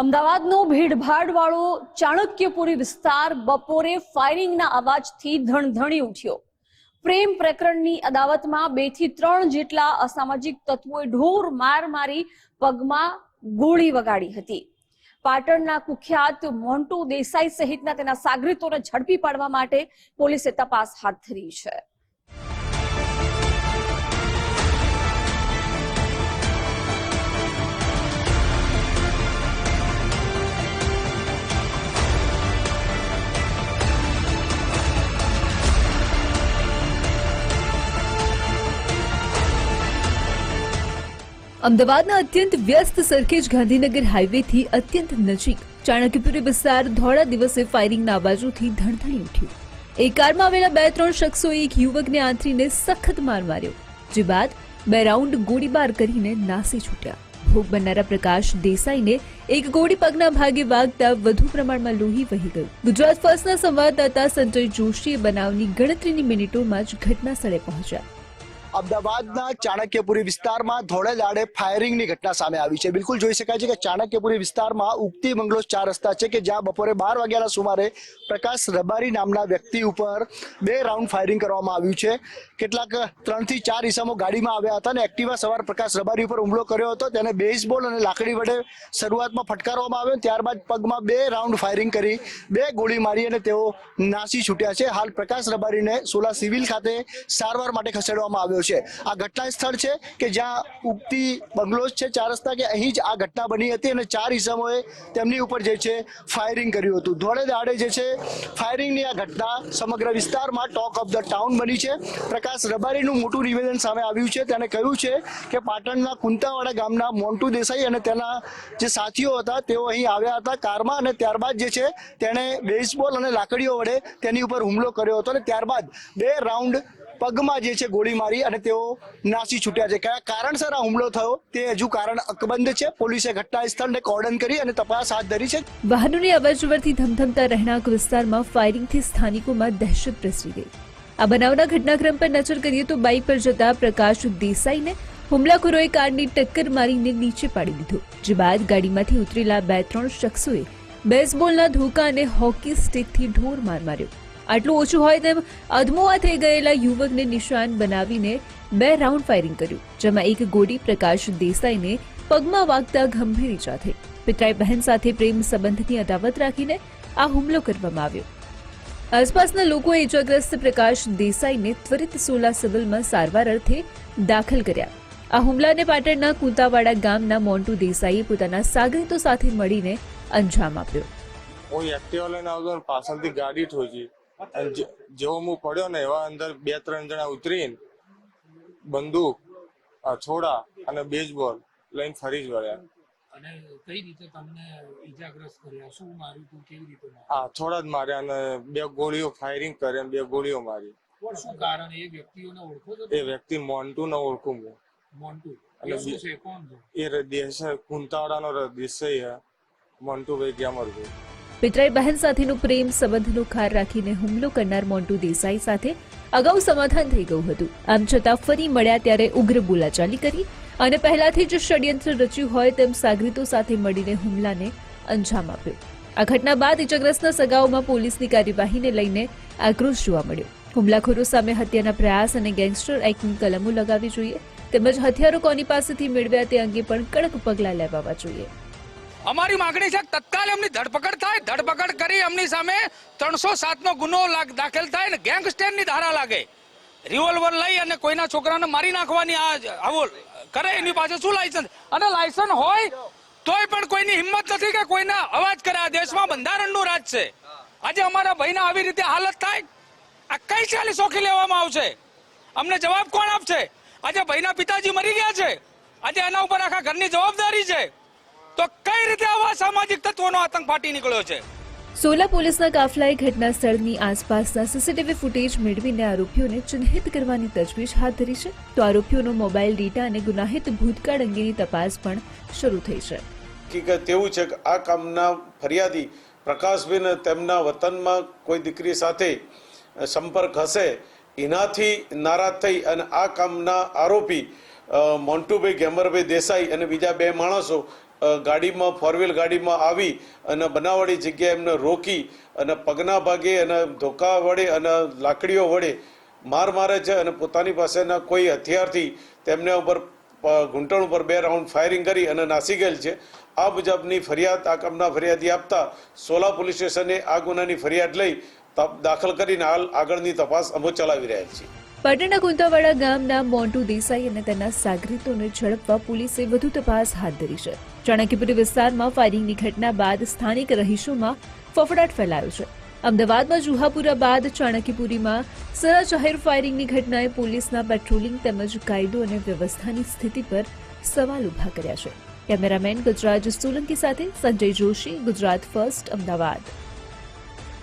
અમદાવાદનો ભીડભાડવાળો ચાણક્યપુરી વિસ્તાર બપોરે ફાયરિંગના અવાજથી ધણધણી ઉઠ્યો. પ્રેમ પ્રકરણની અદાવતમાં બેથી ત્રણ જેટલા અસામાજિક તત્વોએ ઢોર માર મારી પગમાં ગોળી વગાડી હતી. પાટણના કુખ્યાત મોન્ટુ દેસાઈ સહિતના તેના સાગરીતોને ઝડપી પાડવા માટે પોલીસે તપાસ હાથ ધરી છે. અમદાવાદના અત્યંત વ્યસ્ત સરખેજ ગાંધીનગર હાઈવેથી અત્યંત નજીક ચાણક્યપુરી વિસ્તાર ધોળા દિવસે ફાયરિંગના અવાજોથી ધણધણી ઉઠ્યું. એક કારમાં આવેલા બે ત્રણ શખ્સોએ એક યુવકને આંતરીને સખત માર માર્યો, જે બાદ બે રાઉન્ડ ગોળીબાર કરીને નાસી છૂટ્યા. ભોગ બનનારા પ્રકાશ દેસાઈને એક ગોળી પગના ભાગે વાગતા વધુ પ્રમાણમાં લોહી વહી ગયું. ગુજરાત ફર્સ્ટના સંવાદદાતા સંજય જોશીએ બનાવની ગણતરીની મિનિટોમાં જ ઘટના સ્થળે પહોંચ્યા. અમદાવાદના ચાણક્યપુરી વિસ્તારમાં ધોળે દાડે ફાયરિંગની ઘટના સામે આવી છે. બિલકુલ જોઈ શકાય છે કે ચાણક્યપુરી વિસ્તારમાં ઉગતી બંગલો ચાર રસ્તા છે કે જ્યાં બપોરે બાર વાગ્યાના સુમારે પ્રકાશ રબારી નામના વ્યક્તિ ઉપર બે રાઉન્ડ ફાયરિંગ કરવામાં આવ્યું છે. કેટલાક ત્રણથી ચાર ઈસમો ગાડીમાં આવ્યા હતા અને એક્ટિવા સવાર પ્રકાશ રબારી ઉપર હુમલો કર્યો હતો. તેને બેઝબોલ અને લાકડી વડે શરૂઆતમાં ફટકારવામાં આવ્યો. ત્યારબાદ પગમાં બે રાઉન્ડ ફાયરિંગ કરી, બે ગોળી મારી અને તેઓ નાસી છૂટ્યા છે. હાલ પ્રકાશ રબારીને સોલા સિવિલ ખાતે સારવાર માટે ખસેડવામાં આવ્યો છે. આ ઘટના સ્થળ છે કે જ્યાં ઉગતી બંગલોઝ છે, ચાર રસ્તા કે અહીં જ આ ઘટના બની હતી અને ચાર ઈસમોએ તેમની ઉપર જે છે ફાયરિંગ કર્યું હતું. ધોળે દાડે જે છે ફાયરિંગની આ ઘટના સમગ્ર વિસ્તારમાં ટોક ઓફ ધ ટાઉન બની છે. પ્રકાશ રબારીનું મોટું નિવેદન સામે આવ્યું છે. તેને કહ્યું છે કે પાટણના કુંતાવાડા ગામના મોન્ટુ દેસાઈ અને તેના જે સાથીઓ હતા, તેઓ અહીં આવ્યા હતા કારમાં અને ત્યારબાદ જે છે તેણે બેઝબોલ અને લાકડીઓ વડે તેની ઉપર હુમલો કર્યો હતો અને ત્યારબાદ બે રાઉન્ડ પગમાં જે છે ગોળી મારી અને તેઓ નાસી છૂટ્યા છે. કયા કારણસર આ હુમલો થયો તે હજુ કારણ અકબંધ છે. પોલીસે ઘટના સ્થળને કોર્ડન કરી અને તપાસ હાથ ધરી છે. વાહનોની અવરજવરથી ધમધમતા રહેણાંક વિસ્તારમાં ફાયરિંગથી સ્થાનિકોમાં દહેશત પ્રસરી ગઈ. આ બનાવના ઘટનાક્રમ પર નજર કરીએ તો બાઇક પર જતા પ્રકાશ દેસાઈને હુમલાખોરોએ કારની ટક્કર મારીને નીચે પાડી દીધો, જે બાદ ગાડીમાંથી ઉતરેલા બે ત્રણ શખ્સોએ બેઝબોલના ધોકા અને હોકી સ્ટિકથી ઢોર માર માર્યો. આટલું ઓછું હોય તેમ અધમુઆ થઈ ગયેલા યુવકને નિશાન બનાવીને બે રાઉન્ડ ફાયરિંગ કર્યું, જેમાં એક ગોળી પ્રકાશ દેસાઈને પગમાં વાગતા ગંભીર ઈજા થઈ. બહેન સાથે પ્રેમ સંબંધની અદાવત રાખીને આ હુમલો કરવામાં આવ્યો. આસપાસના લોકોએ ઇજાગ્રસ્ત પ્રકાશ દેસાઈને ત્વરિત સોલા સિવિલમાં સારવાર અર્થે દાખલ કર્યા. આ હુમલાને પાટણના કુંતાવાડા ગામના મોન્ટુ દેસાઈએ પોતાના સાગરીતો સાથે મળીને અંજામ આપ્યો. હું એક્ટિવા લઈને આવતો પાછળથી ગાડી ઠોકી જેવો હું પડ્યો ને એવા અંદર બે ત્રણ જણા ઉતરીને બંદૂક છોડા અને બેઝબોલ લઈને ફરી જ વળ્યા. અને કઈ રીતે તમને ઈજાગ્રસ્ત કર્યા? શું માર્યું તું? કેવી રીતે હા થોડા જ માર્યા અને બે ગોળીઓ ફાયરિંગ કરી અને બે ગોળીઓ મારી. શું કારણ? એ વ્યક્તિઓને ઓળખો છો એ વ્યક્તિ મોન્ટુ ને ઓળખું હું. મોન્ટુ. અને એ શું છે? કોણ છે? એ ર- દેશ છે મોન્ટુ ભાઈ મોન્ટુભાઈ ગ્યામરભાઈ પિતરાઈ બહેન સાથેનું પ્રેમ સંબંધનો ખાર રાખીને હુમલો કરનાર મોન્ટુ દેસાઈ સાથે અગાઉ સમાધાન થઈ ગયું હતું. આમ છતાં ફરી મળ્યા ત્યારે ઉગ્ર બોલાચાલી કરી અને પહેલાથી જ ષડયંત્ર રચ્યું હોય તેમ સાગરીતો સાથે મળીને હુમલાને અંજામ આપ્યો. આ ઘટના બાદ ઇજાગ્રસ્તના સગાઓમાં પોલીસની કાર્યવાહીને લઈને આક્રોશ જોવા મળ્યો. હુમલાખોરો સામે હત્યાના પ્રયાસ અને ગેંગસ્ટર એક્ટની કલમો લગાવવી જોઈએ તેમજ હથિયારો કોની પાસેથી મેળવ્યા તે અંગે પણ કડક પગલાં લેવાવા જોઈએ. અમારી માંગણી છે તત્કાલ એમની ધરપકડ થાય, ધરપકડ કરી એમની સામે ત્રણસો સાતનો ગુનો દાખલ થાય ને ગેંગસ્ટરની ધારા લાગે. રિવોલ્વર લઈ અને કોઈના છોકરાને મારી નાખવાની આ આવો કરે, એની પાસે શું લાયસન્સ? અને લાયસન્સ હોય તોય પણ કોઈની હિંમત નથી કે કોઈના અવાજ કરે. આ દેશમાં બંધારણનું રાજ છે. આજે અમારા ભાઈના આવી રીતે હાલત થાય, આ કઈ ચાલી સોખી લેવામાં આવશે? અમને જવાબ કોણ આપશે? આજે ભાઈના પિતાજી મરી ગયા છે. આજે એના ઉપર આખા ઘરની જવાબદારી છે. તો કઈ રીતે આવા સામાજિક તત્વોનો આતંક ફાટી નીકળ્યો છે? સોલા પોલીસના કાફલાએ ઘટના સ્થળની આસપાસના સીસીટીવી ફૂટેજ મેળવીને આરોપીઓને ચિહ્નિત કરવાની તજવીજ હાથ ધરી છે. તો આરોપીઓનો મોબાઈલ ડેટા અને ગુનાહિત ભૂતકાળ અંગેની તપાસ પણ શરૂ થઈ છે. હકીકત એવું છે કે આ કામના ફરિયાદી પ્રકાશબેન તેમના વતનમાં કોઈ દીકરી સાથે સંપર્ક હશે એનાથી નારાજ થઈ અને આ કામના આરોપી મોન્ટુભાઈ ગેમરભાઈ દેસાઈ અને બીજા બે માણસો ગાડીમાં ફોર વ્હીલ ગાડીમાં આવી અને બનાવાળી જગ્યાએ એમને રોકી અને પગના ભાગે અને ધોકા વડે અને લાકડીઓ વડે માર મારે છે અને પોતાની પાસેના કોઈ હથિયારથી તેમને ઉપર ઘૂંટણ ઉપર બે રાઉન્ડ ફાયરિંગ કરી અને નાસી ગયેલ છે. આ મુજબની ફરિયાદ, આ કામના ફરિયાદી આપતા સોલા પોલીસ સ્ટેશને આ ગુનાની ફરિયાદ લઈ દાખલ કરીને હાલ આગળની તપાસ અમે ચલાવી રહ્યા છીએ પાટણના કુંતાવાડા ગામના મોન્ટુ દેસાઈ અને તેના સાગરીતોને ઝડપવા પોલીસે વધુ તપાસ હાથ ધરી છે. ચાણક્યપુરી વિસ્તારમાં ફાયરિંગની ઘટના બાદ સ્થાનિક રહીશોમાં ફફડાટ ફેલાયો છે. અમદાવાદમાં જુહાપુરા બાદ ચાણક્યપુરીમાં સરા જાહેર ફાયરિંગની ઘટનાએ પોલીસના પેટ્રોલિંગ તેમજ કાયદો અને વ્યવસ્થાની સ્થિતિ પર સવાલ ઊભા કર્યા છે. કેમેરામેન ગુજરાત સોલંકી સાથે સંજય જોશી, ગુજરાત ફર્સ્ટ, અમદાવાદ.